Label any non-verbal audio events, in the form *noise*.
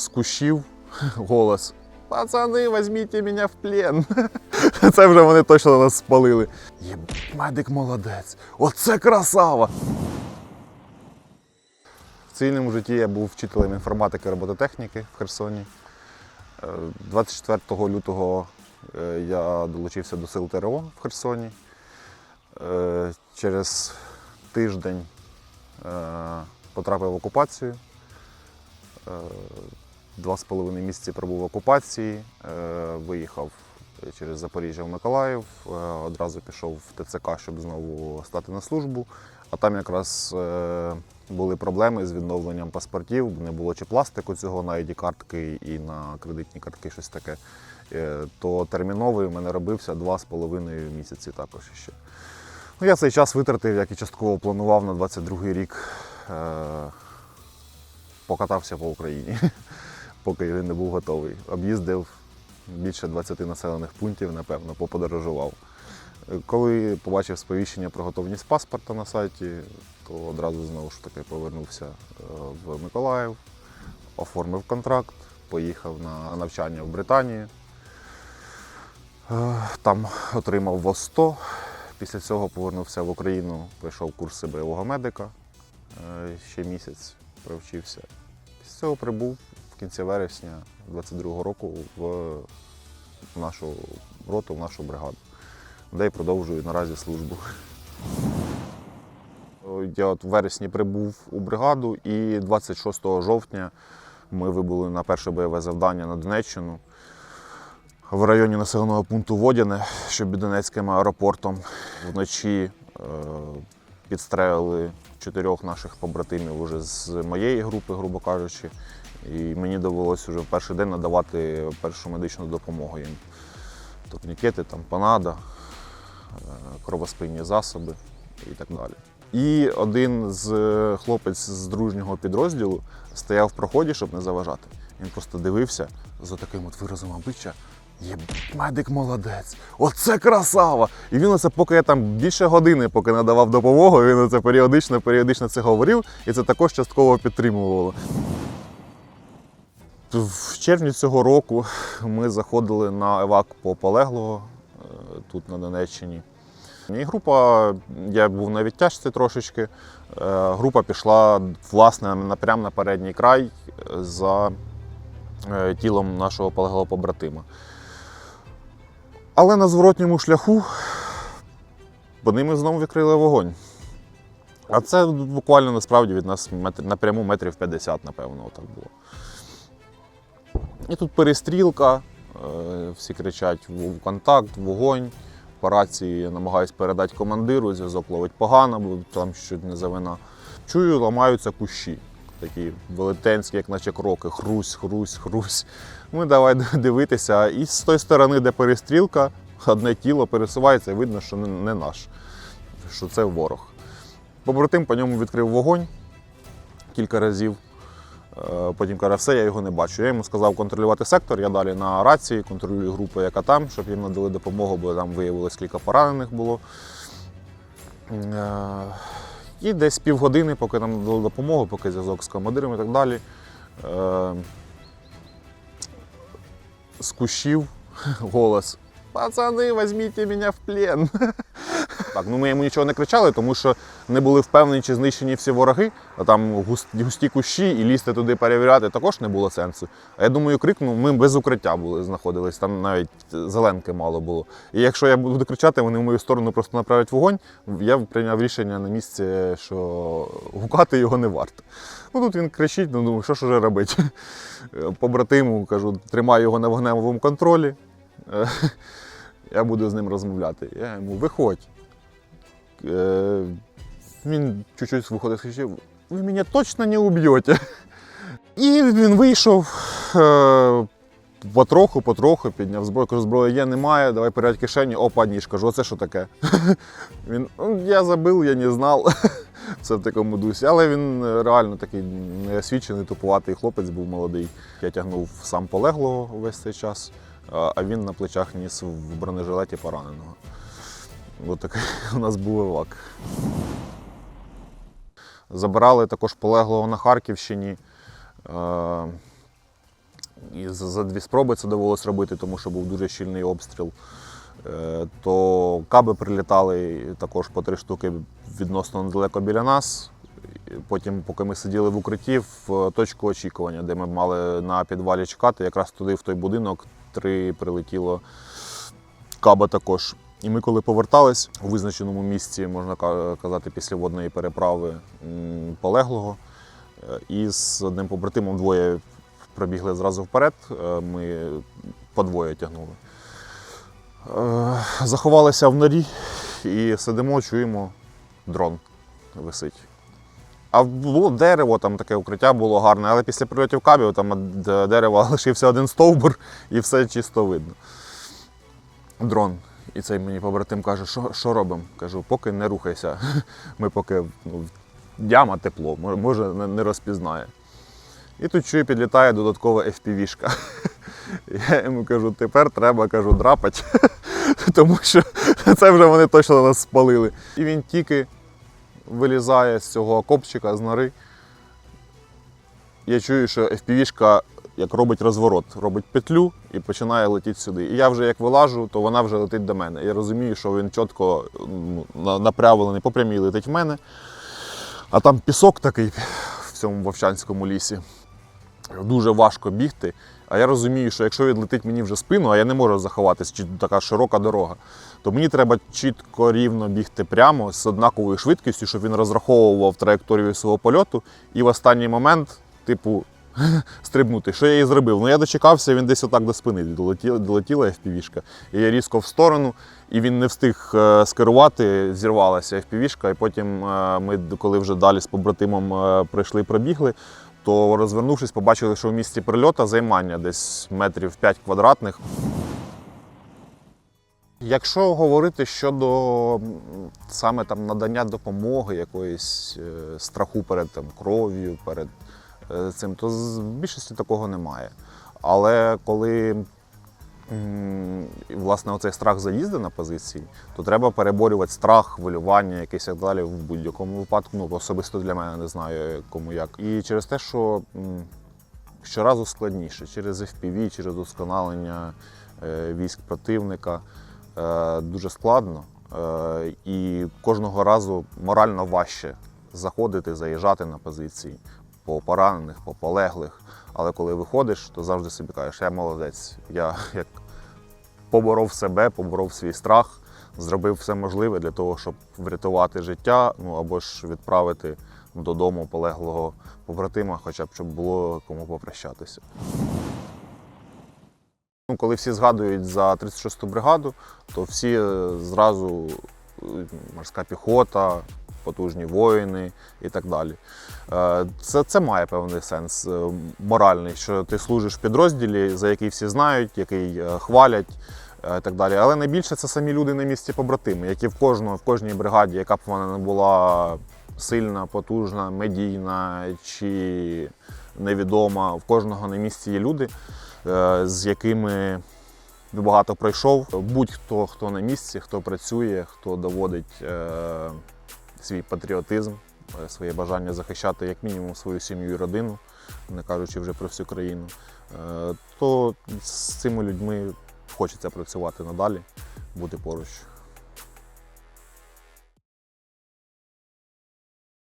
з кущів *laughs* голос. Пацани, візьміть мене в плен. *laughs* Це вже вони точно нас спалили. Є медик молодець. Оце красава! В цивільному житті я був вчителем інформатики і робототехніки в Херсоні. Е, 24 лютого е, я долучився до сил ТРО в Херсоні. Е, Через тиждень е, потрапив в окупацію. Два з половиною місяці пробув в окупації, е, виїхав через Запоріжжя в Миколаїв, е, одразу пішов в ТЦК, щоб знову стати на службу. А там якраз е, були проблеми з відновленням паспортів, не було чи пластику цього на id картки і на кредитні картки, щось таке. То терміновий у мене робився два з половиною місяці також ще. Ну, я цей час витратив, як і частково планував на 22-й рік. Покатався по Україні, *laughs* поки він не був готовий. Об'їздив більше 20 населених пунктів, напевно, поподорожував. Коли побачив сповіщення про готовність паспорта на сайті, то одразу знову ж таки повернувся е, в Миколаїв, оформив контракт, поїхав на навчання в Британію. Е, Там отримав ВОЗ-100. Після цього повернувся в Україну, пройшов курси бойового медика. Е, Ще місяць провчився. Після цього прибув кінці вересня 22-го року в нашу роту, в нашу бригаду, де й продовжую наразі службу. Я от в вересні прибув у бригаду і 26 жовтня ми вибули на перше бойове завдання на Донеччину в районі населеного пункту Водяне, що під Донецьким аеропортом. Вночі е, підстрелили чотирьох наших побратимів уже з моєї групи, грубо кажучи. І мені довелося вже в перший день надавати першу медичну допомогу їм. Турнікети, там панада, е, кровоспинні засоби і так далі. І один з е, хлопець з дружнього підрозділу стояв в проході, щоб не заважати. Він просто дивився за таким от виразом обличчя. Є медик молодець, оце красава! І він оце, поки я там більше години, поки надавав допомогу, він оце періодично, періодично це говорив, і це також частково підтримувало. В червні цього року ми заходили на евак по полеглого е, тут на Донеччині. І група, я був на відтяжці трошечки. е, Група пішла власне прямо на передній край е, за тілом нашого полеглого побратима. Але на зворотньому шляху по ними знову відкрили вогонь. А це буквально насправді від нас напряму метрів 50, напевно, отак було. І тут перестрілка, е, всі кричать в контакт, вогонь. По рації намагаюсь передати командиру, зв'язок ловить погано, бо там щось не завина. Чую, ламаються кущі. Такі велетенські, як наче кроки. Хрусь, хрусь, хрусь. Ми давай дивитися. І з тої сторони, де перестрілка, одне тіло пересувається, і видно, що не наш, що це ворог. Побратим по ньому відкрив вогонь кілька разів. Е, Потім каже, все, я його не бачу. Я йому сказав контролювати сектор. Я далі на рації контролюю групу, яка там, щоб їм надали допомогу, бо там виявилось кілька поранених було. Е, І десь півгодини, поки нам надали допомогу, поки зв'язок з командиром і так далі. е, З кущів *laughs* голос. Пацани, візьміть мене в плен. *laughs* Так, ну ми йому нічого не кричали, тому що не були впевнені, чи знищені всі вороги, а там густі, кущі і лізти туди перевіряти також не було сенсу. А я думаю, крикнув, ми без укриття були, знаходились, там навіть зеленки мало було. І якщо я буду кричати, вони в мою сторону просто направлять вогонь, я прийняв рішення на місці, що гукати його не варто. Ну тут він кричить, ну думаю, що ж уже робити. *laughs* Побратиму кажу, тримай його на вогневому контролі. *laughs* Я буду з ним розмовляти. Я йому виходь. Е, Він чуть-чуть виходить з кричів, ви мене точно не уб'єте. І він вийшов е, потроху, потроху, підняв зброю. Кажу, зброї є, немає, давай передать кишені, опа, ніж. Кажу, оце що таке? *laughs* Він, «Ну, я забив, я не знав. *laughs* Все в такому дусі. Але він е, реально такий неосвічений, тупуватий хлопець був молодий. Я тягнув сам полеглого весь цей час, а він на плечах ніс в бронежилеті пораненого. Ось такий *laughs* у нас був евак. Забирали також полеглого на Харківщині. Е, і за, за дві спроби це довелося робити, тому що був дуже щільний обстріл. Е, То каби прилітали також по три штуки відносно недалеко біля нас. Потім, поки ми сиділи в укритті, в е, точку очікування, де ми мали на підвалі чекати, якраз туди, в той будинок, три прилетіло каба також. І ми, коли повертались у визначеному місці, можна казати, після водної переправи полеглого, е, і з одним побратимом двоє пробігли зразу вперед. е, Ми подвоє тягнули. Е, Заховалися в норі і сидимо, чуємо, дрон висить. А було дерево, там таке укриття було гарне, але після прильотів кабів там дерева *laughs* лишився один стовбур і все чисто видно. Дрон. І цей мені побратим каже, що, що робимо? Кажу, поки не рухайся. *laughs* Ми поки ну, яма тепло, може, не розпізнає. І тут чую, підлітає додаткова FPV-шка. *laughs* Я йому кажу, тепер треба кажу, драпати, *laughs* тому що це вже вони точно нас спалили. І він тільки вилізає з цього окопчика, з нори. Я чую, що FPV-шка як робить розворот, робить петлю і починає летіти сюди. І я вже як вилажу, то вона вже летить до мене. Я розумію, що він чітко направлений по прямій летить в мене. А там пісок такий в цьому вовчанському лісі. Дуже важко бігти. А я розумію, що якщо відлетить мені вже спину, а я не можу заховатись, чи така широка дорога, то мені треба чітко рівно бігти прямо з однаковою швидкістю, щоб він розраховував траєкторію свого польоту і в останній момент, типу, стрибнути. Що я і зробив? Ну я дочекався, він десь отак до спини долетіла, долетіла FPV-шка. І я різко в сторону, і він не встиг е, скерувати, зірвалася FPV-шка, і потім е, ми, коли вже далі з побратимом е, прийшли, пробігли, то розвернувшись, побачили, що в місці прильота займання десь метрів 5 квадратних. Якщо говорити щодо саме там надання допомоги, якоїсь страху перед там, кров'ю, перед цим, то в більшості такого немає. Але коли власне оцей страх заїзду на позиції, то треба переборювати страх, хвилювання, якесь так далі в будь-якому випадку. Ну, особисто для мене не знаю кому як. І через те, що щоразу складніше, через FPV, через удосконалення е, військ противника е, дуже складно. Е, і кожного разу морально важче заходити, заїжджати на позиції по поранених, по полеглих. Але коли виходиш, то завжди собі кажеш, я молодець. Я як поборов себе, поборов свій страх, зробив все можливе для того, щоб врятувати життя, ну або ж відправити додому полеглого побратима, хоча б щоб було кому попрощатися. Ну, коли всі згадують за 36-ту бригаду, то всі е, зразу е, морська піхота, потужні воїни і так далі. Е, Це, це має певний сенс е, моральний, що ти служиш в підрозділі, за який всі знають, який е, хвалять. І так далі. Але найбільше це самі люди на місці побратими, які в кожного, в кожній бригаді, яка б вона не була сильна, потужна, медійна чи невідома, в кожного на місці є люди, з якими багато пройшов. Будь-хто, хто на місці, хто працює, хто доводить свій патріотизм, е, своє бажання захищати як мінімум свою сім'ю і родину, не кажучи вже про всю країну, е, то з цими людьми хочеться працювати надалі, бути поруч.